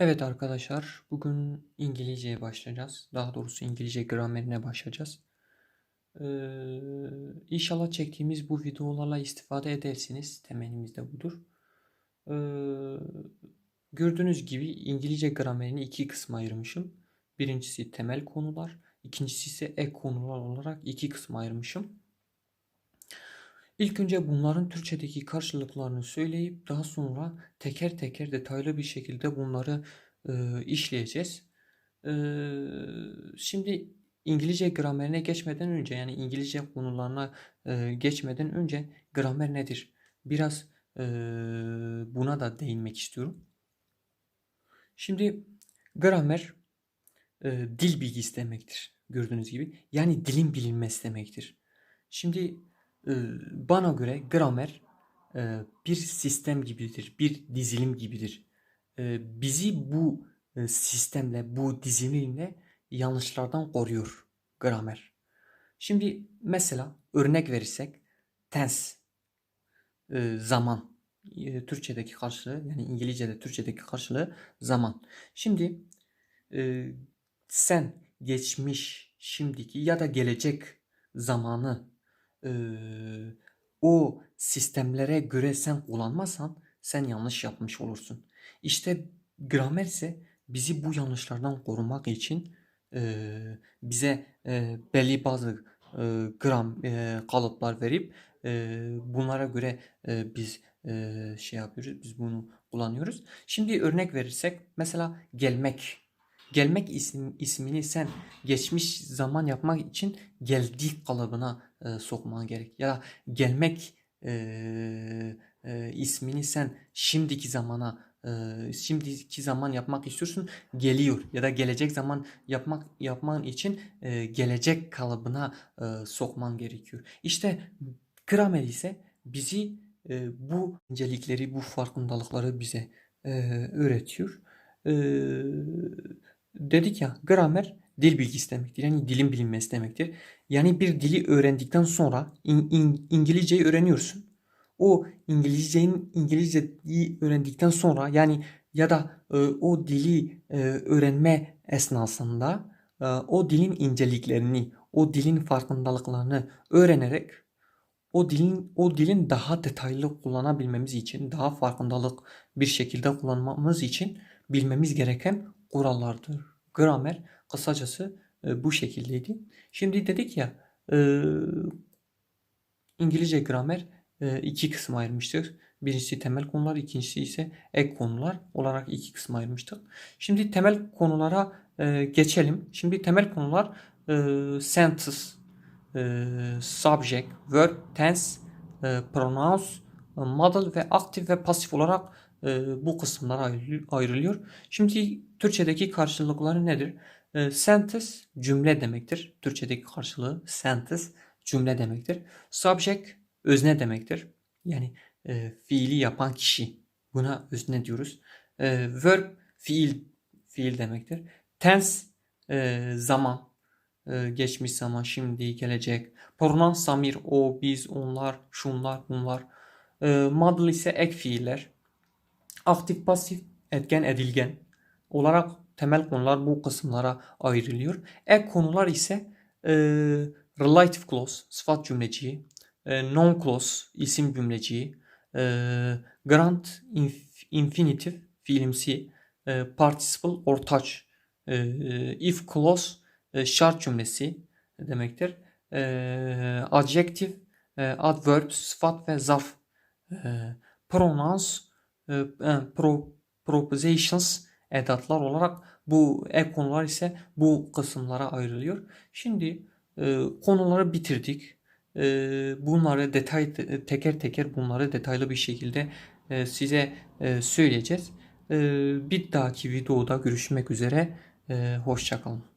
Evet arkadaşlar, bugün İngilizceye başlayacağız. Daha doğrusu İngilizce gramerine başlayacağız. Ee, inşallah çektiğimiz bu videolarla istifade edersiniz. Temennimiz de budur. Ee, gördüğünüz gibi İngilizce gramerini iki kısma ayırmışım. Birincisi temel konular, ikincisi ise ek konular olarak iki kısma ayırmışım. İlk önce bunların Türkçedeki karşılıklarını söyleyip daha sonra teker teker detaylı bir şekilde bunları e, işleyeceğiz. E, şimdi İngilizce gramerine geçmeden önce yani İngilizce konularına e, geçmeden önce gramer nedir? Biraz e, buna da değinmek istiyorum. Şimdi gramer e, dil bilgisi demektir gördüğünüz gibi. Yani dilin bilinmesi demektir. Şimdi bana göre gramer e, bir sistem gibidir, bir dizilim gibidir. Ee, bizi bu e, sistemle, bu dizilimle yanlışlardan koruyor gramer. Şimdi mesela örnek verirsek tense e, zaman Türkçedeki karşılığı yani İngilizce'de Türkçedeki karşılığı zaman. Şimdi sen geçmiş, şimdiki ya da gelecek zamanı o sistemlere göre sen kullanmazsan sen yanlış yapmış olursun. İşte gramer ise bizi bu yanlışlardan korumak için bize belli bazı gram kalıplar verip bunlara göre biz şey yapıyoruz, biz bunu kullanıyoruz. Şimdi örnek verirsek mesela gelmek Gelmek isim, ismini sen geçmiş zaman yapmak için geldik kalıbına e, sokman gerek. Ya gelmek e, e, ismini sen şimdiki zamana e, şimdiki zaman yapmak istiyorsun geliyor ya da gelecek zaman yapmak yapman için e, gelecek kalıbına e, sokman gerekiyor. İşte gramer ise bizi e, bu incelikleri, bu farkındalıkları bize e, öğretiyor. E, dedik ya gramer dil bilgisi demektir. Yani dilin bilinmesi demektir. Yani bir dili öğrendikten sonra in, in, İngilizceyi öğreniyorsun. O İngilizcenin İngilizceyi öğrendikten sonra yani ya da e, o dili e, öğrenme esnasında e, o dilin inceliklerini, o dilin farkındalıklarını öğrenerek o dilin o dilin daha detaylı kullanabilmemiz için, daha farkındalık bir şekilde kullanmamız için bilmemiz gereken kurallardır. Gramer kısacası e, bu şekildeydi. Şimdi dedik ya e, İngilizce gramer e, iki kısma ayırmıştık. Birincisi temel konular, ikincisi ise ek konular olarak iki kısma ayırmıştık. Şimdi temel konulara e, geçelim. Şimdi temel konular e, sentence, e, subject, verb, tense, e, pronouns, model ve aktif ve pasif olarak e, bu kısımlara ayrılıyor. Şimdi Türkçedeki karşılıkları nedir? E, sentence cümle demektir. Türkçedeki karşılığı sentence cümle demektir. Subject özne demektir. Yani e, fiili yapan kişi. Buna özne diyoruz. E, verb fiil fiil demektir. Tense e, zaman e, geçmiş zaman, şimdi, gelecek. Pronoun samir, o, biz, onlar, şunlar, bunlar. E, model ise ek fiiller. Aktif pasif etken edilgen olarak temel konular bu kısımlara ayrılıyor. Ek konular ise e, relative clause sıfat cümleciği, e, non clause isim cümleciği, e, grant inf, infinitive fiilimsi, e, participle ortaç, e, if clause e, şart cümlesi demektir. E, adjective, e, adverb, sıfat ve zarf, e, pronouns, pro, propositions edatlar olarak bu ek konular ise bu kısımlara ayrılıyor. Şimdi e, konuları bitirdik. E, bunları detay teker teker bunları detaylı bir şekilde e, size e, söyleyeceğiz. E, bir dahaki videoda görüşmek üzere. E, Hoşçakalın.